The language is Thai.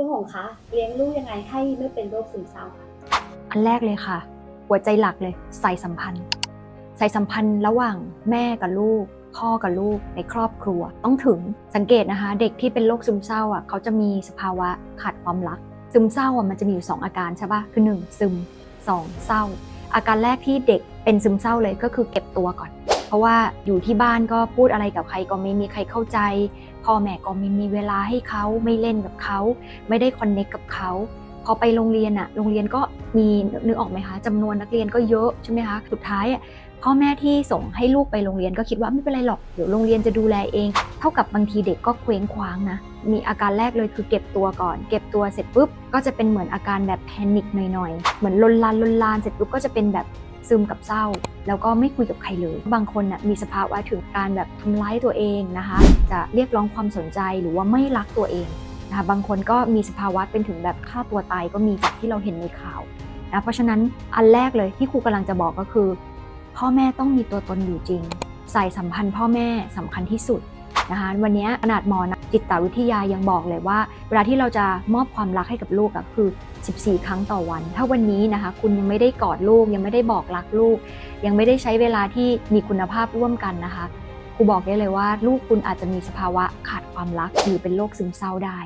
คุณหงคะเลี้ยงลูกยังไงให้ไม่เป็นโรคซึมเศร้าคะอันแรกเลยค่ะ หัวใจหลักเลยใส่สัมพันธ์ใส่สัมพันธ์ระหว่างแม่กับลูก พ่อกับลูกในครอบครัว ต้องถึงสังเกตนะคะ เด็กที่เป็นโรคซึมเศร้าอะเขาจะมีสภาวะขาดความรัก ซึมเศร้าอะมันจะมีอยู่สองอาการใช่ปะคือหนึ่งซึมสองเศร้า อาการแรกที่เด็กเป็นซึมเศร้าเลยก็คือเก็บตัวก่อน เพราะว่าอยู่ที่บ้านก็พูดอะไรกับใครก็ไม่มีใครเข้าใจ พ่อแม่ก็ไม่มีเวลาให้เขาไม่เล่นกับเขาไม่ได้คอนเนคกับเขาพอไปโรงเรียนอะโรงเรียนก็มีนึกออกไหมคะจำนวนนักเรียนก็เยอะใช่ไหมคะสุดท้ายอะพ่อแม่ที่ส่งให้ลูกไปโรงเรียนก็คิดว่าไม่เป็นไรหรอกเดี๋ยวโรงเรียนจะดูแลเอง เท่ากับบางทีเด็กก็เคว้งคว้างนะมีอาการแรกเลยคือเก็บตัวก่อน เก็บตัวเสร็จปุ๊บก็จะเป็นเหมือนอาการแบบแพนิคหน่อยๆเหมือนลนลานลนลานเสร็จปุ๊บก็จะเป็นแบบ ซึมกับเศร้า แล้วก็ไม่คุยกับใครเลย บางคนน่ะมีสภาวะถึงการแบบทำร้ายตัวเองนะคะ จะเรียกร้องความสนใจหรือว่าไม่รักตัวเองนะคะบางคนก็มีสภาวะเป็นถึงแบบฆ่าตัวตายก็มีจากที่เราเห็นในข่าวนะเพราะฉะนั้นอันแรกเลยที่ครูกำลังจะบอกก็คือ พ่อแม่ต้องมีตัวตนอยู่จริงใส่สัมพันธ์พ่อแม่สำคัญที่สุด นะคะวันนี้ขนาดหมอนะจิตวิทยายังบอกเลยว่า เวลาที่เราจะมอบความรักให้กับลูกอะคือ 14 ครั้งต่อวัน ถ้าวันนี้นะคะคุณยังไม่ได้กอดลูก ยังไม่ได้บอกรักลูก ยังไม่ได้ใช้เวลาที่มีคุณภาพร่วมกันนะคะครูบอกได้เลยว่า ลูกคุณอาจจะมีสภาวะขาดความรักหรือเป็นโรคซึมเศร้าได้